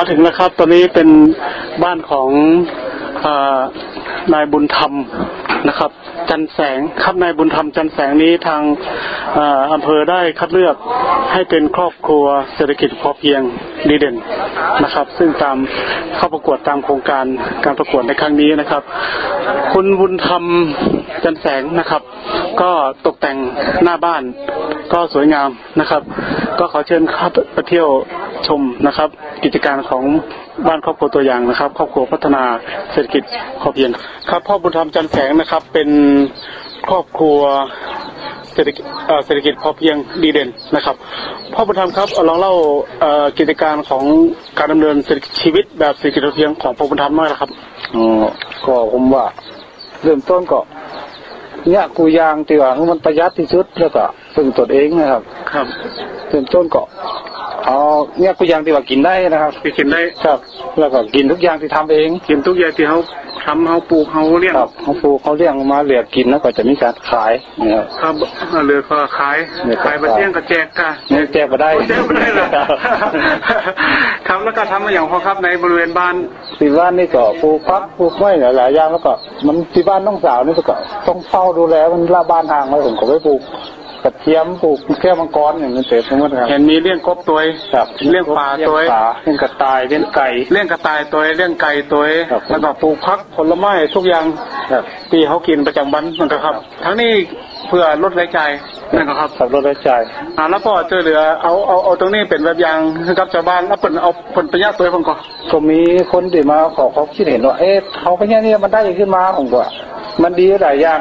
มาถึงแล้วครับ ตอนนี้เป็นบ้านของอนายบุญธรรมนะครับ จันแสงครับนายบุญธรรมจันแสงนี้ทางเอ่ออำเภอได้คัดเลือกให้เป็นครอบครัวเศรษฐกิจพอเพียงดีเด่นนะครับ ซึ่งตามเข้าประกวดตามโครงการการประกวดในครั้งนี้นะครับ คุณบุญธรรมจันแสงนะครับ ก็ตกแต่งหน้าบ้านก็สวยงามนะครับ ก็ขอเชิญครับไปเที่ยว ชมนะครับ กิจการของบ้านครอบครัวตัวอย่างนะครับ ครอบครัวพัฒนาเศรษฐกิจพอเพียงครับพ่อบุญธรรมจันแสงนะครับ เป็นครอบครัวเศรษฐกิจเอ่อเศรษฐกิจพอเพียงดีเด่นนะครับพ่อบุญธรรมครับเอ่อลองเล่าเอ่อกิจการของการดำเนินเศรษฐกิจชีวิตแบบเศรษฐกิจพอเพียงของพ่อบุญธรรมหน่อยนะครับอ๋อก็ผมว่าเริ่มต้นก็เนี่ยกูยางตีว่ามันประหยัดที่สุดแล้วก็พึ่งตนเองนะครับ ครับเริ่มต้นก็ เอาเนี่ยกูยางตีว่ากินได้นะครับที่กินได้ครับแล้วก็กินทุกอย่างที่ทำเอง กินทุกอย่างที่เขาทำเขาปลูกเขาเลี้ยงครับเขาปลูกเขาเลี้ยงมาเหลือกินแล้วก็จะมีการขายนะครับครับเหลือก็ขายเหลือก็ขายไปเที่ยงก็แจกกันนี่แจกมาได้แจกไม่ได้เหรอครับแล้วก็ทำมาอย่างพอครับในบริเวณบ้านที่บ้านนี่ก็ปลูกพักปลูกไม้หลายๆอย่างแล้วก็ มันที่บ้านน้องสาวนี่ก็ต้องเฝ้าดูแลมันละบ้านห่างไว้ผมก็ไปปลูก กระเทียมปลูกแก้วมังกรอย่างนี้เต็มไปหมดครับเห็นมีเลี้ยงกบตัวครับเลี้ยงปลาตัวเลี้ยงปลาเลี้ยงกระต่ายเลี้ยงไก่เลี้ยงกระต่ายตัวเลี้ยงไก่ตัวครับแล้วก็ปลูกพักผลไม้ทุกอย่างครับที่เขากินประจำวันนั่นก็ครับ ทั้งนี้เพื่อลดรายจ่ายนั่นก็ครับขับรถได้ใจายอ่าแล้วก็ช่วยเหลือเอาเอาเอาตรงนี้เป็นแบบอย่างให้กับชาวบ้านแล้วเป็นเอาผลประโยชน์ตัวผมก่อนก็มีคนที่มาขอความคิดเห็นว่าเอ๊ะเขาก็เนี่ยเนี่ยมันได้ขึ้นมาผมก็มันดีหลายอย่าง